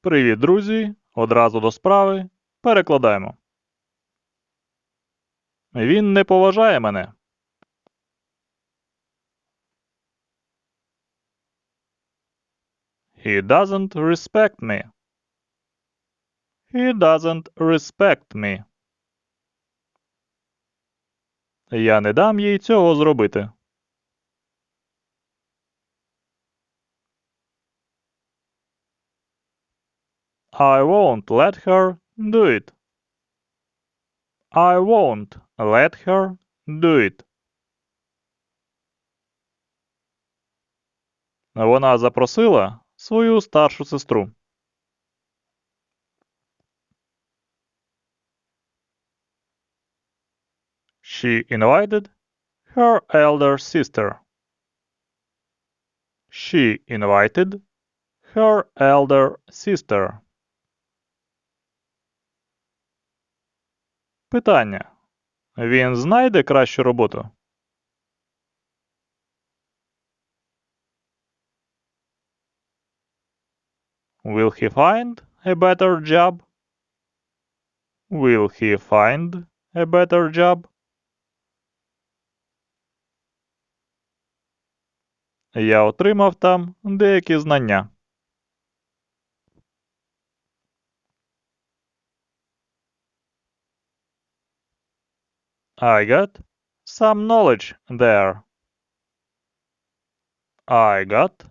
Привіт, друзі! Одразу до справи. Перекладаємо. Він не поважає мене. He doesn't respect me. He doesn't respect me. Я не дам їй цього зробити. I won't let her do it. I won't let her do it. Вона запросила свою старшу сестру. She invited her elder sister. She invited her elder sister. Питання. Він знайде кращу роботу? Will he find a better job? Will he find a better job? Я отримав там деякі знання. I got some knowledge there. I got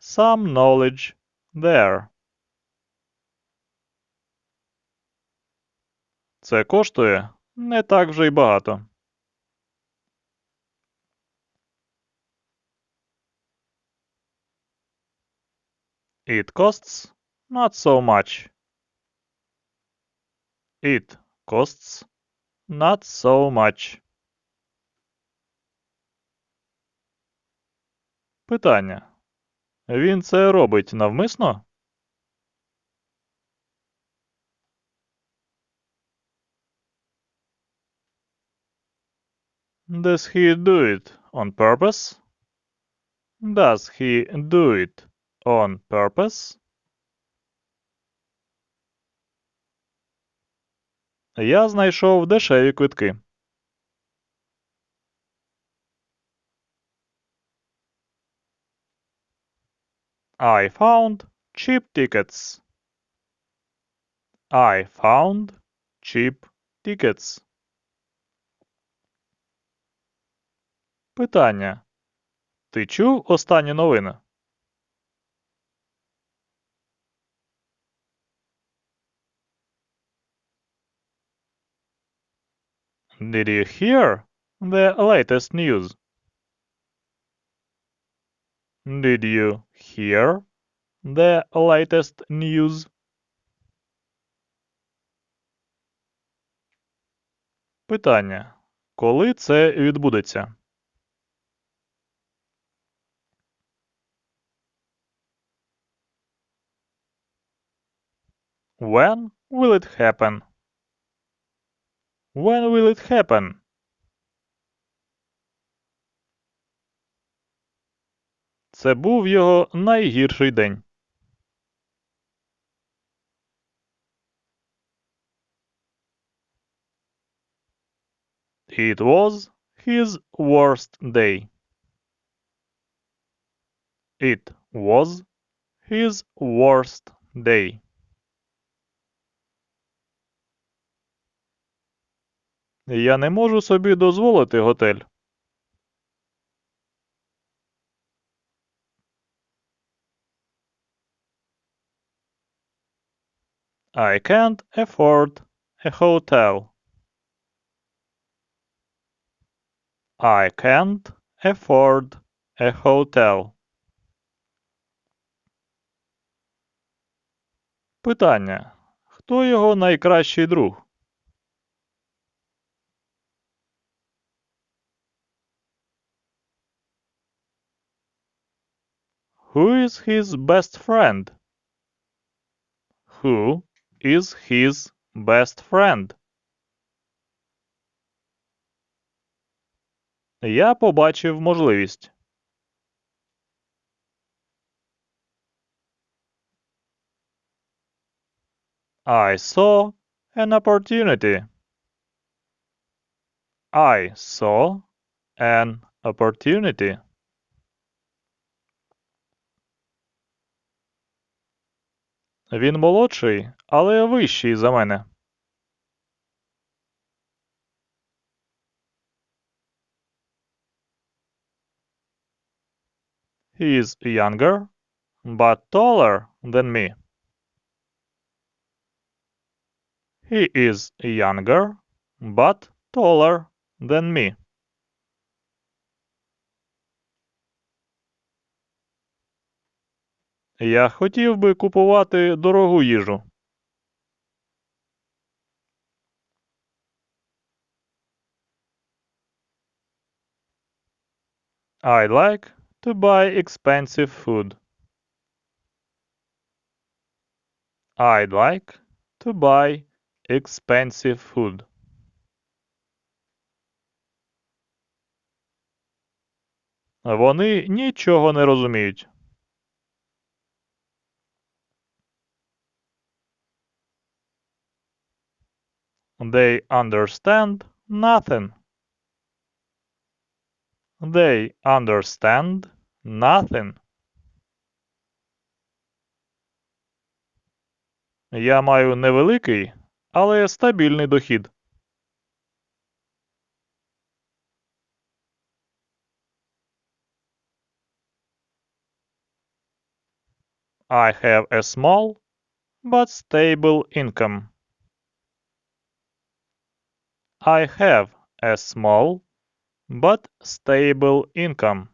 some knowledge there. Це коштує не так вже й багато. It costs not so much. It costs not so much. Питання. Він це робить навмисно? Does he do it on purpose? Does he do it on purpose? Я знайшов дешеві квитки. I found cheap tickets. I found cheap tickets. Питання. Ти чув останні новини? Did you hear the latest news? Did you hear the latest news? Питання. Коли це відбудеться? When will it happen? When will it happen? Це був його найгірший день. It was his worst day. It was his worst day. Я не можу собі дозволити готель. I can't afford a hotel. I can't afford a hotel. Питання. Хто його найкращий друг? Who is his best friend? Who is his best friend? Я побачив можливість. I saw an opportunity. I saw an opportunity. Він молодший, але вищий за мене. He is younger, but taller than me. He is younger, but taller than me. Я хотів би купувати дорогу їжу. I'd like to buy expensive food. I'd like to buy expensive food. Вони нічого не розуміють. They understand nothing. They understand nothing. Я маю невеликий, але стабільний дохід. I have a small but stable income. I have a small but stable income.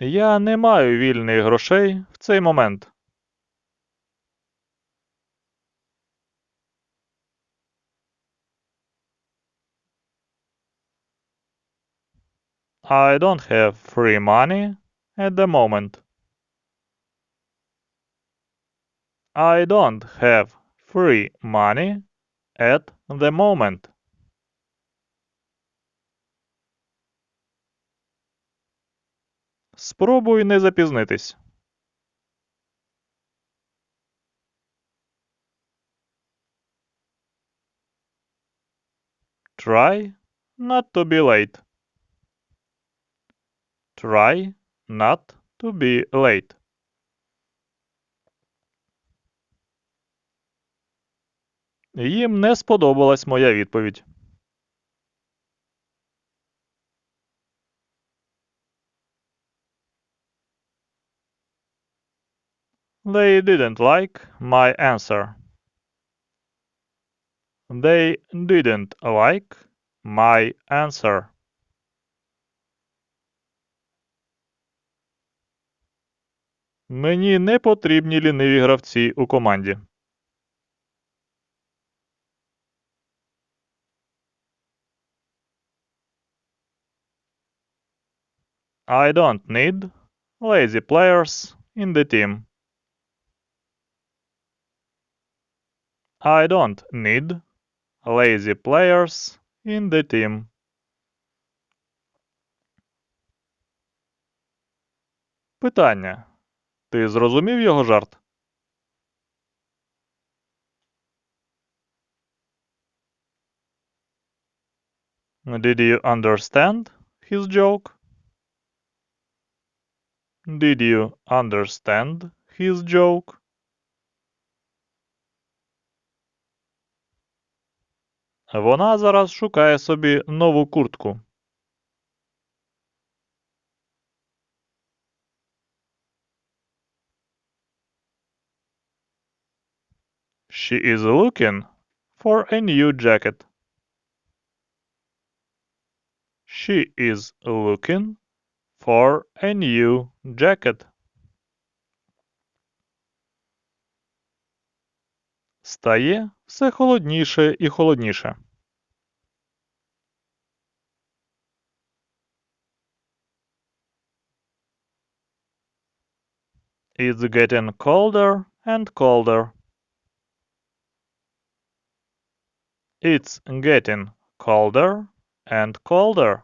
Я не маю вільних грошей в цей момент. I don't have free money at the moment. I don't have free money at the moment. Спробуй не запізнитись. Try not to be late. Try not to be late. Їм не сподобалась моя відповідь. They didn't like my answer. They didn't like my answer. Мені не потрібні ліниві гравці у команді. I don't need lazy players in the team. I don't need lazy players in the team. Питання. Ти зрозумів його жарт? Did you understand his joke? Did you understand his joke? Вона зараз шукає собі нову куртку. She is looking for a new jacket. She is looking for a new jacket. Стає все холодніше і холодніше. It's getting colder and colder. It's getting colder and colder.